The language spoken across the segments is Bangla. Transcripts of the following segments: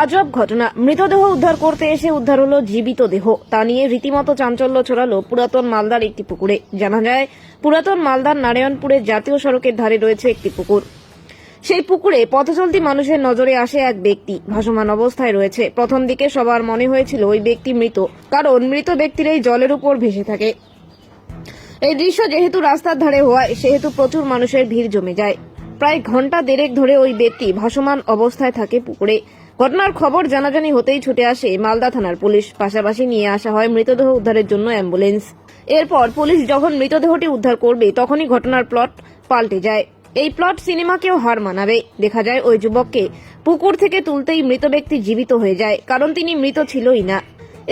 আজব ঘটনা। মৃতদেহ উদ্ধার করতে এসে উদ্ধার হলো জীবিত দেহ। তা নিয়ে রীতিমতো চাঞ্চল্য ছড়ালো পুরাতন মালদার একটি পুকুরে। জানা যায়, পুরাতন মালদার নারায়ণপুরের জাতীয় সড়কের ধারে রয়েছে একটি পুকুর। সেই পুকুরে পথচলতি মানুষের নজরে আসে এক ব্যক্তি। ভাসমান অবস্থায় রয়েছে। প্রথম দিকে সবার মনে হয়েছিল ওই ব্যক্তি মৃত, কারণ মৃত ব্যক্তির এই জলের উপর ভেসে থাকে। এই দৃশ্য যেহেতু রাস্তার ধারে হওয়ায়, সেহেতু প্রচুর মানুষের ভিড় জমে যায়। প্রায় ঘণ্টা দেড়েক ধরে ওই ব্যক্তি ভাসমান অবস্থায় থাকে পুকুরে। ঘটনার খবর জানাজানি হতেই ছুটে আসে মালদা থানার পুলিশ। পাশাপাশি নিয়ে আসা হয় মৃতদেহ উদ্ধারের জন্য অ্যাম্বুলেন্স। এরপর পুলিশ যখন মৃতদেহটি উদ্ধার করবে, তখনই ঘটনার প্লট পাল্টে যায়। এই প্লট সিনেমাকেও হার মানাবে। দেখা যায় ওই যুবককে পুকুর থেকে তুলতেই মৃত ব্যক্তি জীবিত হয়ে যায়, কারণ তিনি মৃত ছিলই না।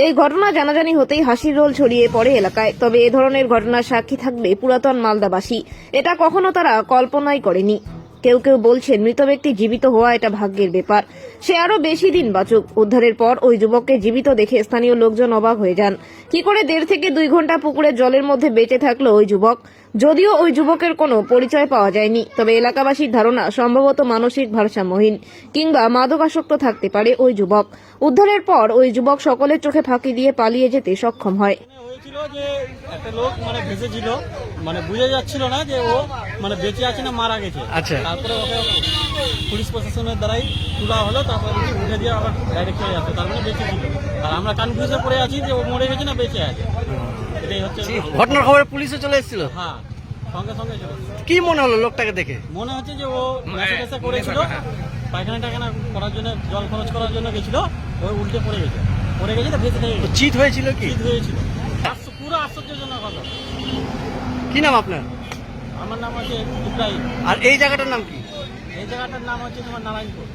এই ঘটনা জানাজানি হতেই হাসির রোল ছড়িয়ে পড়ে এলাকায়। তবে এ ধরনের ঘটনার সাক্ষী থাকবে পুরাতন মালদাবাসী। এটা কখনো তারা কল্পনাই করেনি। কেউ কেউ বলছেন, মৃত ব্যক্তি জীবিত হওয়া এটা ভাগ্যের ব্যাপার। সে আরও বেশি দিন বাঁচুক। উদ্ধারের পর ওই যুবককে জীবিত দেখে স্থানীয় লোকজন অবাক হয়ে যান। কি করে দেড় থেকে দুই ঘণ্টা পুকুরের জলের মধ্যে বেঁচে থাকল ওই যুবক? যদিও ওই যুবকের কোনো পরিচয় পাওয়া যায়নি, তবে এলাকাবাসীর ধারণা সম্ভবত মানসিক ভারসাম্যহীন কিংবা মাদকাসক্ত থাকতে পারে ওই যুবক। উদ্ধারের পর ওই যুবক সকলের চোখে ফাঁকি দিয়ে পালিয়ে যেতে সক্ষম হয়। হয়েছিল যে একটা লোক মানে ভেসেছিল মানে বুঝে যাচ্ছিল না যে ও মানে বেঁচে আছে না মারা গেছে। আচ্ছা। তারপরে ওকে পুলিশ প্রশাসনের দ্বারাই তোলা হলো তারপরে উঠে দিয়ে আবার ডাইরেক্ট চলে যাচ্ছে তার মানে বেঁচে ছিল। আর আমরা কনফিউজে পড়ে আছি যে ও মরে গেছে না বেঁচে আছে। এটাই হচ্ছে ঘটনার খবরে পুলিশে চলে এসেছিল? হ্যাঁ সঙ্গে সঙ্গে কি মনে হলো লোকটাকে দেখে? মনে হচ্ছে যে ও টেশা করেছিল পায়খানা টায়খানা করার জন্য জল খরচ করার জন্য গেছিল ও উল্টে পড়ে গেছে। পড়ে গেছে ভেসে থেকে চিট হয়েছিল কি? শীত হয়েছিল। পুরো আশ্চর্যজনক কথা কি নাম আপনার? আমার নাম হচ্ছে ইব্রাহিম। আর এই জায়গাটার নাম কি? এই জায়গাটার নাম হচ্ছে তোমার নারায়ণপুর।